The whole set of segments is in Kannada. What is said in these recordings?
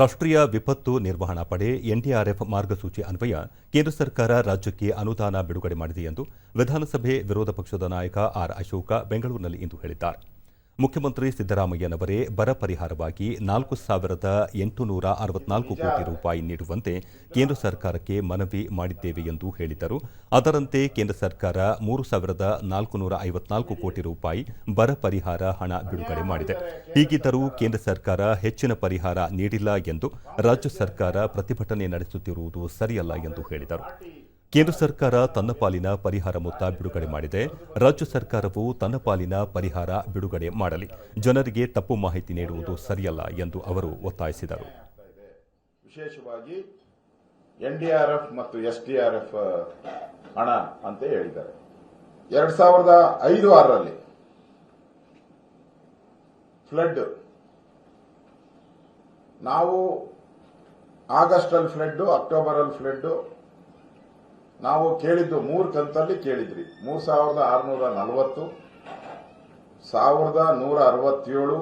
ರಾಷ್ಟ್ರೀಯ ವಿಪತ್ತು ನಿರ್ವಹಣಾ ಪಡೆ, ಎನ್ಡಿಆರ್ಎಫ್ ಮಾರ್ಗಸೂಚಿ ಅನ್ವಯ, ಕೇಂದ್ರ ಸರ್ಕಾರ ರಾಜ್ಯಕ್ಕೆ ಅನುದಾನ ಬಿಡುಗಡೆ ಮಾಡಿದೆ ಎಂದು ವಿಧಾನಸಭೆ ವಿರೋಧ ಪಕ್ಷದ ನಾಯಕ ಆರ್ ಅಶೋಕ ಬೆಂಗಳೂರಿನಲ್ಲಿ ಇಂದು ಹೇಳಿದ್ದಾರೆ. ಮುಖ್ಯಮಂತ್ರಿ ಸಿದ್ದರಾಮಯ್ಯನವರೇ ಬರ ಪರಿಹಾರವಾಗಿ ನಾಲ್ಕು ಸಾವಿರದ ಎಂಟುನೂರ ಅರವತ್ನಾಲ್ಕು ಕೋಟಿ ರೂಪಾಯಿ ನೀಡುವಂತೆ ಕೇಂದ್ರ ಸರ್ಕಾರಕ್ಕೆ ಮನವಿ ಮಾಡಿದ್ದೇವೆ ಎಂದು ಹೇಳಿದರು. ಅದರಂತೆ ಕೇಂದ್ರ ಸರ್ಕಾರ ಮೂರು ಸಾವಿರದ ನಾಲ್ಕುನೂರ ಐವತ್ನಾಲ್ಕು ಕೋಟಿ ರೂಪಾಯಿ ಬರ ಪರಿಹಾರ ಹಣ ಬಿಡುಗಡೆ ಮಾಡಿದೆ. ಹೀಗಿದ್ದರೂ ಕೇಂದ್ರ ಸರ್ಕಾರ ಹೆಚ್ಚಿನ ಪರಿಹಾರ ನೀಡಿಲ್ಲ ಎಂದು ರಾಜ್ಯ ಸರ್ಕಾರ ಪ್ರತಿಭಟನೆ ನಡೆಸುತ್ತಿರುವುದು ಸರಿಯಲ್ಲ ಎಂದು ಹೇಳಿದರು. ಕೇಂದ್ರ ಸರ್ಕಾರ ತನ್ನ ಪಾಲಿನ ಪರಿಹಾರ ಮೊತ್ತ ಬಿಡುಗಡೆ ಮಾಡಿದೆ. ರಾಜ್ಯ ಸರ್ಕಾರವು ತನ್ನ ಪಾಲಿನ ಪರಿಹಾರ ಬಿಡುಗಡೆ ಮಾಡಲಿ. ಜನರಿಗೆ ತಪ್ಪು ಮಾಹಿತಿ ನೀಡುವುದು ಸರಿಯಲ್ಲ ಎಂದು ಅವರು ಒತ್ತಾಯಿಸಿದರು. ವಿಶೇಷವಾಗಿ ಎನ್ಡಿಆರ್ಎಫ್ ಮತ್ತು ಎಸ್ಡಿಆರ್ಎಫ್ ಹಣ ಅಂತ ಹೇಳಿದ್ದಾರೆ. ಎರಡ್ ಸಾವಿರದ ಐದು ಆರರಲ್ಲಿ ಫ್ಲಡ್, ನಾವು ಆಗಸ್ಟ್ ಅಲ್ಲಿ ಫ್ಲಡ್, ಅಕ್ಟೋಬರ್ ಅಲ್ಲಿ ಫ್ಲಡ್ ನಾವು ಕೇಳಿದ್ದು ಮೂರು ಕಂತಲ್ಲಿ ಕೇಳಿದ್ರಿ. ಮೂರ್ ಸಾವಿರದ ಆರುನೂರ ನಲವತ್ತು, ಸಾವಿರದ ನೂರ ಅರವತ್ತೇಳು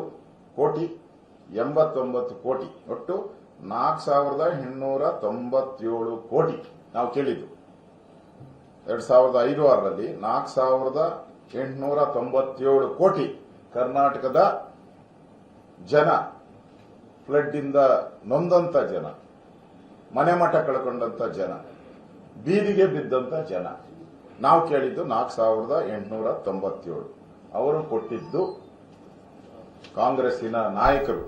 ಕೋಟಿ, ಎಂಬತ್ತೊಂಬತ್ತು ಕೋಟಿ. ಒಟ್ಟು ನಾಲ್ಕು ಸಾವಿರದ ಇನ್ನೂರ ತೊಂಬತ್ತೇಳು ಕೋಟಿ ನಾವು ಕೇಳಿದ್ದು. ಎರಡ್ ಸಾವಿರದ ಐದು ಆರರಲ್ಲಿ ನಾಲ್ಕು ಸಾವಿರದ ಎಂಟುನೂರ ತೊಂಬತ್ತೇಳು ಕೋಟಿ ಕರ್ನಾಟಕದ ಜನ ಫ್ಲಡ್ ಇಂದ ನೊಂದಂತ ಜನ, ಮನೆ ಮಠ ಕಳ್ಕೊಂಡಂತ ಜನ ಬೀದಿಗೆ ಬಿದ್ದಂತ ಜನ. ನಾವು ಕೇಳಿದ್ದು ನಾಲ್ಕು ಸಾವಿರದ ಎಂಟುನೂರ ತೊಂಬತ್ತೇಳು. ಅವರು ಕೊಟ್ಟಿದ್ದು ಕಾಂಗ್ರೆಸ್ಸಿನ ನಾಯಕರು.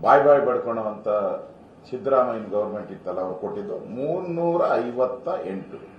ಬಾಯ್ ಬಾಯ್ ಬಡ್ಕೊಳ್ಳುವಂತ ಸಿದ್ದರಾಮಯ್ಯನ ಗೌರ್ಮೆಂಟ್ ಇತ್ತಲ್ಲ, ಅವರು ಕೊಟ್ಟಿದ್ದು ಮೂನ್ನೂರ ಐವತ್ತ ಎಂಟು.